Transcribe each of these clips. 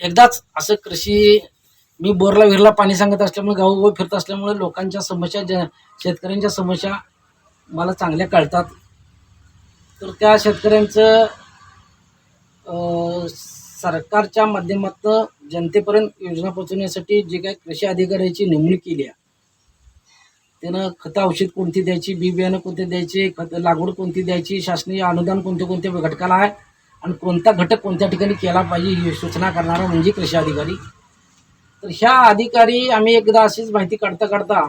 एकदाच असं कृषी मी बोरला विरला पाणी सांगत असल्यामुळे गावोगाव फिरत असल्यामुळे लोकांच्या समस्या ज्या शेतकऱ्यांच्या समस्या मला चांगल्या कळतात. तर त्या शेतकऱ्यांचं सरकारच्या माध्यमातून जनतेपर्यंत योजना पोहोचवण्यासाठी जे काही कृषी अधिकाऱ्याची नेमणूक केली आहे त्यानं खतं औषध कोणती द्यायची बी बियाणं कोणते द्यायचे खत लागवड कोणती द्यायची शासनीय अनुदान कोणते कोणत्या घटकाला आहे आणि कोणता घटक कोणत्या ठिकाणी केला पाहिजे ही सूचना करणारा म्हणजे कृषी अधिकारी. तर ह्या अधिकारी आम्ही एकदा अशीच माहिती काढता काढता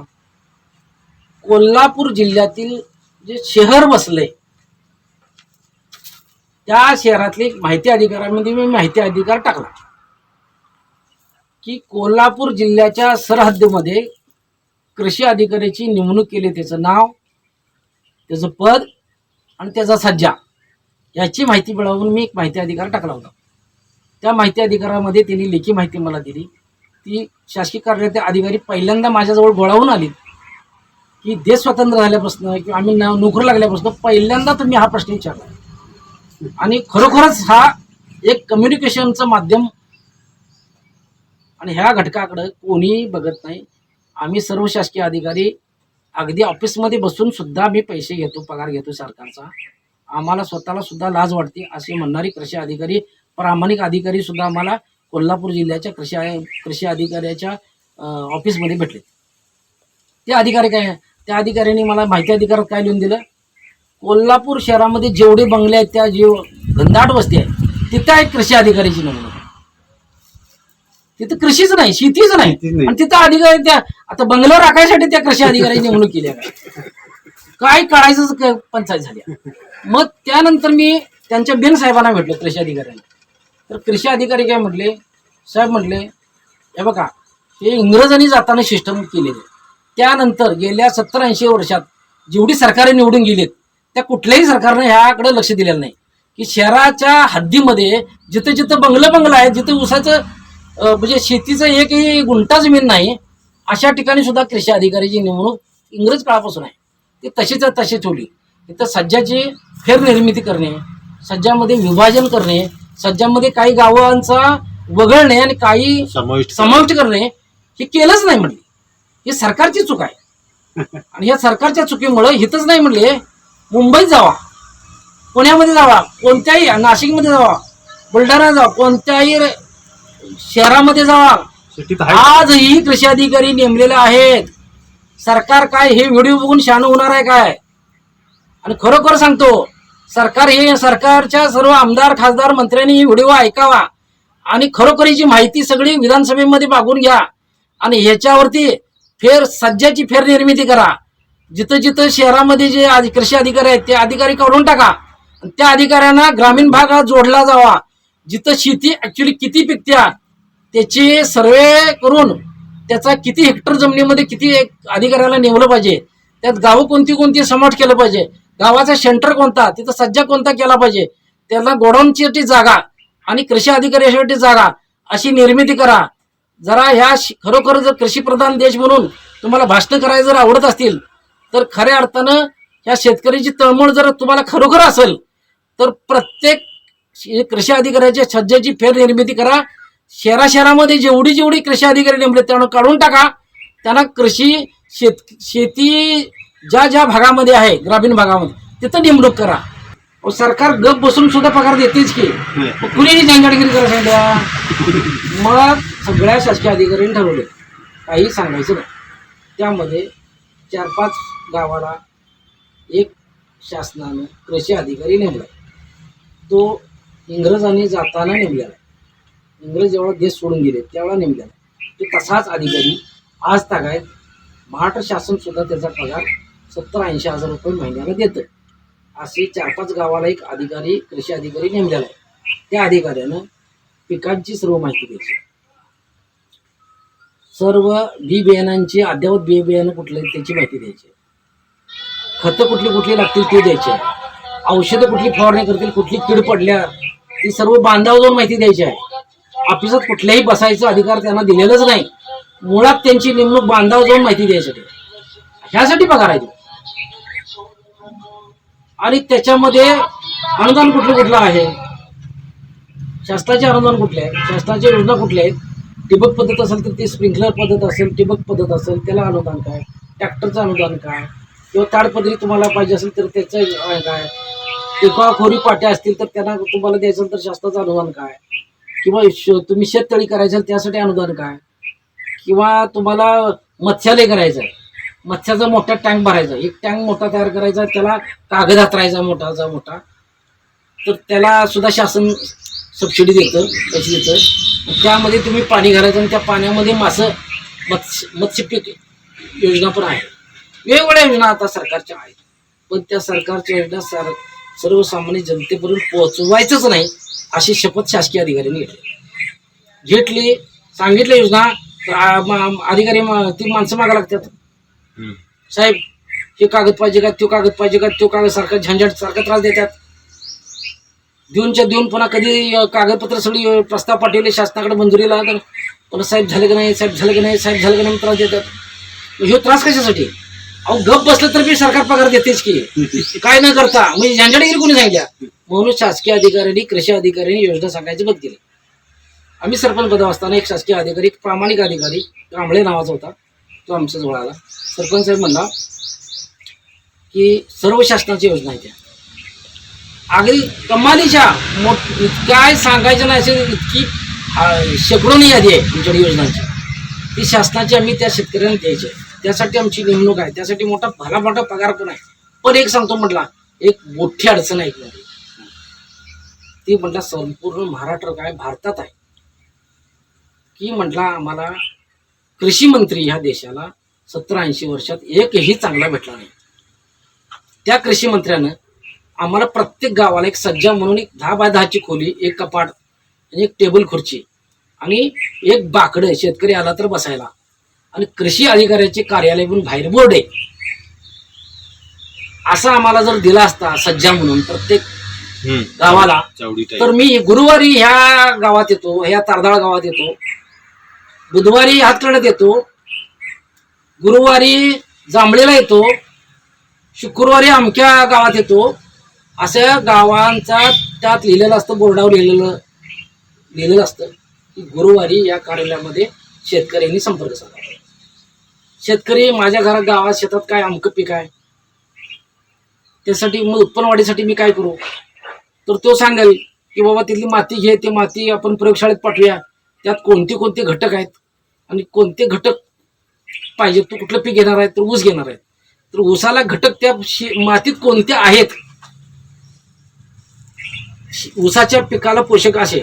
कोल्हापूर जिल्ह्यातील जे शहर बसले त्या शहरातले माहिती अधिकारामध्ये मी माहिती अधिकार टाकला. की कोल्हापूर जिल्ह्याच्या सरहद्दीमध्ये कृषी अधिकाऱ्याची नेमणूक केली त्याचं नाव त्याचं पद आणि त्याचा सज्जा. याची माहिती मिळवून मी एक माहिती अधिकार टाकला होता. त्या माहिती अधिकारामध्ये त्यांनी लेखी माहिती मला दिली. ती शासकीय कार्यालयाचे अधिकारी पहिल्यांदा माझ्याजवळ गोळावून आली की देश स्वतंत्र झाल्यापासून किंवा आम्ही ना- नोकरी लागल्यापासून पहिल्यांदा तुम्ही हा प्रश्न विचारला. आणि खरोखरच हा एक कम्युनिकेशनचं माध्यम आणि ह्या घटकाकडं कोणीही बघत नाही. आम्ही सर्व शासकीय अधिकारी अगदी ऑफिसमध्ये बसून सुद्धा मी पैसे घेतो पगार घेतो सरकारचा. आम्हाला स्वतःला सुद्धा लाज वाटते असे म्हणणारी कृषी अधिकारी प्रामाणिक अधिकारी सुद्धा आम्हाला कोल्हापूर जिल्ह्याच्या कृषी कृषी अधिकाऱ्याच्या ऑफिसमध्ये भेटले ते अधिकारी काय त्या अधिकाऱ्यांनी मला माहिती अधिकारात काय लिहून दिलं? कोल्हापूर शहरामध्ये जेवढे बंगले आहेत त्या जे घनदाट वस्ती आहे तिथं एक कृषी अधिकाऱ्याची आहे. तिथं कृषीच नाही शेतीच नाही. आणि तिथं अधिकारी त्या आता बंगला राखायसाठी त्या कृषी अधिकाऱ्याची नेमणूक केली आहे. काय काढायचं क- पंचायत झाली? मग त्यानंतर मी त्यांच्या बिन साहेबांना भेटलो कृषी अधिकाऱ्यांना तर कृषी अधिकारी काय म्हटले? साहेब म्हटले हे बघा ते इंग्रजांनी जाताना सिस्टम केलेले त्यानंतर गेल्या सत्तर ऐंशी वर्षात जेवढी सरकारे निवडून गेलीत त्या कुठल्याही सरकारने ह्याकडे लक्ष दिलेलं नाही. की शहराच्या हद्दीमध्ये जिथं जिथं बंगलं बंगलं आहे जिथं ऊसाचं अं, म्हणजे शेतीचं एकही गुंठा जमीन नाही अशा ठिकाणी सुद्धा कृषी अधिकाऱ्याची नेमणूक इंग्रज काळापासून आहे. ती तशीच तशी ठेवली. तिथं सज्जाची फेरनिर्मिती करणे सज्जामध्ये विभाजन करणे सज्जामध्ये काही गावांचा वगळणे आणि काही समाविष्ट समाविष्ट करणे हे केलंच नाही म्हणले ही सरकारची चूक आहे. आणि या सरकारच्या चुकीमुळे हितच नाही म्हणले मुंबईत जावा. पुण्यामध्ये जावा. कोणत्याही नाशिकमध्ये जावा. बुलढाणा जावा. कोणत्याही शहरामध्ये जावा. आजही कृषी अधिकारी नेमलेले आहेत. सरकार काय हे व्हिडिओ बघून शान होणार आहे काय? आणि खरोखर सांगतो सरकार हे सरकारच्या सर्व आमदार खासदार मंत्र्यांनी ही व्हिडिओ ऐकावा आणि खरोखरीची माहिती सगळी विधानसभेमध्ये मागून घ्या आणि ह्याच्यावरती फेर सज्जाची फेरनिर्मिती करा. जिथं जिथं शहरामध्ये जे आधी- कृषी अधिकारी आहेत ते अधिकारी काढून टाका. आणि त्या अधिकाऱ्यांना ग्रामीण भागात जोडला जावा. जिथं शेती ऍक्च्युली किती पिकत्या त्याची सर्वे करून त्याचा किती हेक्टर जमिनीमध्ये किती एक अधिकाऱ्याला नेमलं पाहिजे? त्यात गावं कोणती कोणती समाट केलं पाहिजे? गावाचा सेंटर कोणता? तिथं सज्जा कोणता केला पाहिजे? त्याला गोडाऊनची जागा आणि कृषी अधिकाऱ्यासाठी जागा अशी निर्मिती करा. जरा ह्या श- खरोखर जर कृषी प्रधान देश म्हणून तुम्हाला भाषण करायला जर आवडत असतील तर खऱ्या अर्थानं ह्या शेतकऱ्याची तळमळ जर तुम्हाला खरोखर असेल तर प्रत्येक कृषी अधिकाऱ्याच्या सज्जाची फेरनिर्मिती करा. शहरा शहरामध्ये जेवढी जेवढी कृषी अधिकारी नेमले त्यांना काढून टाका. त्यांना कृषी शेत शेती ज्या ज्या भागामध्ये आहे ग्रामीण भागामध्ये तिथं नेमणूक करा. सरकार गप बसून सुद्धा पगार देतेच की. कुणीही झंझटगिरी करा सांगितल्या मग सगळ्या शासकीय अधिकाऱ्यांनी ठरवले काही सांगायचं नाही. त्यामध्ये चार पाच गावाला एक शासनानं कृषी अधिकारी नेमला तो इंग्रजांनी जाताना नेमलेला. इंग्रज जेव्हा देश सोडून गेले तेवढा नेमलेला तो तसाच अधिकारी आज तागायत महाराष्ट्र शासन सुद्धा त्याचा पगार सत्तर ऐंशी हजार रुपये महिन्याला देतं असे चार पाच गावाला एक अधिकारी कृषी अधिकारी नेमलेला आहे. त्या अधिकाऱ्यानं पिकांची सर्व माहिती द्यायची सर्व बी बियाणांची अद्ययावत बी बियाणं कुठले त्याची माहिती द्यायची. खतं कुठली कुठली लागतील ते द्यायची. औषधं कुठली फवारणी करतील कुठली कीड पडल्या ती सर्व बांधावर जाऊन माहिती द्यायची आहे. ऑफिसात कुठल्याही बसायचा अधिकार त्यांना दिलेलाच नाही. मुळात त्यांची नेमणूक बांधावर जाऊन माहिती द्यायसाठी. ह्यासाठी पगार आहे आणि त्याच्यामध्ये अनुदान कुठलं कुठलं आहे? शासनाचे अनुदान कुठले आहे? शासनाच्या योजना कुठल्या आहेत ठिबक पद्धत असेल तर ती स्प्रिंकलर पद्धत असेल ठिबक पद्धत असेल त्याला अनुदान काय? ट्रॅक्टरचं अनुदान काय? किंवा ताडपदरी तुम्हाला पाहिजे असेल तर त्याचं काय? किंवा खोरी पाट्या असतील तर त्यांना तुम्हाला द्यायचं तर शासनाचं अनुदान काय? किंवा तुम्ही शेततळी करायचं त्यासाठी अनुदान काय? किंवा तुम्हाला मत्स्यालय करायचं आहे मत्स्याचा मोठा टँक भरायचा. एक टँक मोठा तयार करायचा त्याला कागद हातरायचा मोठाचा मोठा. तर त्याला सुद्धा शासन सबसिडी देतं पैसे देतं. त्यामध्ये तुम्ही पाणी घालायचं आणि त्या पाण्यामध्ये मासं मत्स्य मत्स्यपीक योजना पण आहे. वेगवेगळ्या योजना आता सरकारच्या आहेत. पण त्या सरकारच्या योजना सर सर्वसामान्य जनतेपर्यंत पोहोचवायचंच नाही अशी शपथ शासकीय अधिकाऱ्यांनी घेतली. घेतली सांगितली योजना तर अधिकारी ती माणसं मागा लागतात. साहेब हे कागद पाहिजे का तो कागद पाहिजे का तो कागद सारखा झंझट सारखा त्रास देतात. देऊनच्या देऊन पुन्हा कधी कागदपत्र सगळी प्रस्ताव पाठवले शासनाकडे मंजुरीला तर पुन्हा साहेब झालं की नाही साहेब झालं की नाही साहेब झालं की नाही त्रास देतात. ह्यो त्रास कशासाठी? अहो गप बसलं तर मी सरकार पगार देतेच की. काय न करता. म्हणजे झंझटगिरी कोणी सांगितल्या? म्हणून शासकीय अधिकाऱ्यांनी कृषी अधिकाऱ्यांनी योजना सांगायची बंद केली. आम्ही सरपंच पदावर असताना एक शासकीय अधिकारी एक प्रामाणिक अधिकारी कांबळे नावाचा होता. तो आमच्या जवळ आला. सरपंच साहेब म्हणला की सर्व शासनाची योजना आहे त्या. अगदी कमालीच्या मोठ काय सांगायचं नाही असे इतकी शेकडोनी यादी आहे आमच्याकडे योजनांची. ती शासनाची आम्ही त्या शेतकऱ्यांना द्यायची आहे. त्यासाठी आमची नेमणूक आहे. त्यासाठी मोठा भला मोठा पगार पण आहे? पण एक सांगतो म्हटला एक मोठी अडचण आहे इकडे. ती म्हटलं संपूर्ण महाराष्ट्र काय भारतात आहे. की म्हटला आम्हाला कृषी मंत्री ह्या देशाला सत्तर ऐंशी वर्षात एकही चांगला भेटला नाही. त्या कृषी मंत्र्यानं आम्हाला प्रत्येक गावाला एक सज्जा म्हणून एक दहा बाय दहाची खोली एक कपाट आणि एक टेबल खुर्ची आणि एक बाकडं शेतकरी आला तर बसायला. आणि कृषी अधिकाऱ्याचे कार्यालय पण बाहेर बोर्ड आहे. असं आम्हाला जर दिला असता सज्जा म्हणून प्रत्येक गावाला तर मी गुरुवारी ह्या गावात येतो ह्या तारदाळ गावात येतो. बुधवारी हातकर्णात येतो. गुरुवारी जांभळीला येतो. शुक्रवारी अमक्या गावात येतो. अशा गावांचा त्यात लिहिलेलं असतं बोर्डावर लिहिलेलं लिहिलेलं असतं की गुरुवारी या कार्यालयामध्ये शेतकऱ्यांनी संपर्क साधावा. शेतकरी माझ्या घरात गावात शेतात काय अमकं पीक आहे? त्यासाठी मग उत्पन्न वाढीसाठी मी काय करू? तर तो सांगेल की बाबा तिथली माती घे ते माती आपण प्रयोगशाळेत पाठवूया. त्यात कोणते कोणते घटक आहेत? आणि कोणते घटक पाहिजे तू कुठलं पीक घेणार आहे? तर ऊस घेणार आहे. तर ऊसाला घटक त्या मातीत कोणते आहेत? ऊसाच्या पिकाला पोषक असे.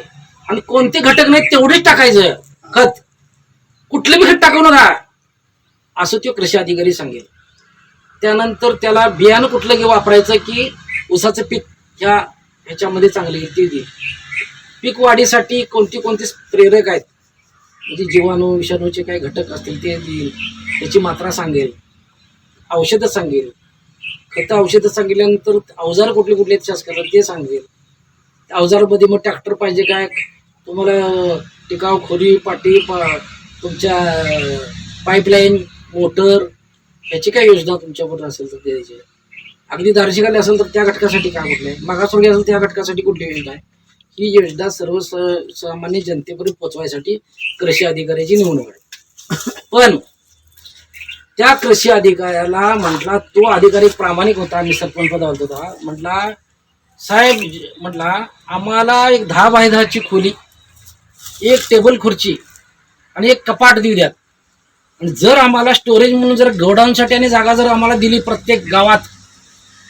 आणि कोणते घटक नाहीत तेवढेच टाकायचं. खत. कुठलं बी खत टाकू नका. असं तो कृषी अधिकारी सांगेल. त्यानंतर त्याला बियाणं कुठलं घे वापरायचं की ऊसाचं पीक ह्या ह्याच्यामध्ये चांगले येईल ते देईल पीक वाढीसाठी कोणती कोणती प्रेरक आहेत? म्हणजे जीवाणू विषाणूचे काही घटक असतील ते देईल त्याची मात्रा सांगेल औषधं सांगेल. खतं औषधं सांगितल्यानंतर अवजार कुठले कुठले आहेत शासकाला ते सांगेल. त्या मग ट्रॅक्टर पाहिजे काय? तुम्हाला टिकाव खोरी पाटी पा तुमच्या पाईपलाईन मोटर ह्याची काय योजना तुमच्याबरोबर असेल तर द्यायची? अगदी दार्जिकाले असेल तर त्या घटकासाठी काय कुठलं आहे मागासवर्गीय असेल त्या घटकासाठी कुठली योजना आहे? ही योजना सर्व स- सामान्य जनतेपर्यंत पोचवायसाठी कृषी अधिकाऱ्याची निवडणूक आहे. पण त्या कृषी अधिकाऱ्याला म्हटला तो अधिकारी प्रामाणिक होता आम्ही सरपंच पदावर होता म्हटला साहेब म्हटला आम्हाला एक दहा बाय दहाची खोली एक टेबल खुर्ची आणि एक कपाट देऊ द्यात. आणि जर आम्हाला स्टोरेज म्हणून जर गोडाऊनसाठी आणि जागा जर आम्हाला दिली प्रत्येक गावात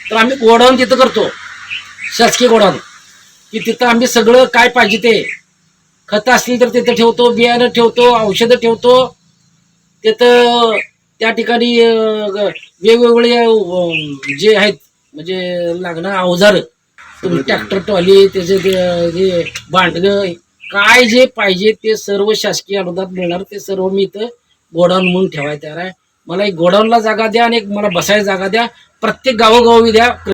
तर आम्ही गोडाऊन तिथं करतो. शासकीय गोडाऊन. की तिथं आम्ही सगळं काय पाहिजे ते. खतं असतील तर तिथं ठेवतो बियाणं ठेवतो औषधं ठेवतो. तिथं त्या ठिकाणी ग- वेगवेगळे जे आहेत म्हणजे लागणं अवजार तुम्ही ट्रॅक्टर ट्रॉली त्याचे ते हे भांडगं काय जे पाहिजे ते सर्व शासकीय अनुदान मिळणार ते सर्व मी इथं गोडाऊन म्हणून ठेवायला तयार आहे. मला एक गोडाऊनला जागा द्या आणि एक मला बसायला जागा द्या. प्रत्येक गावोगावी द्या.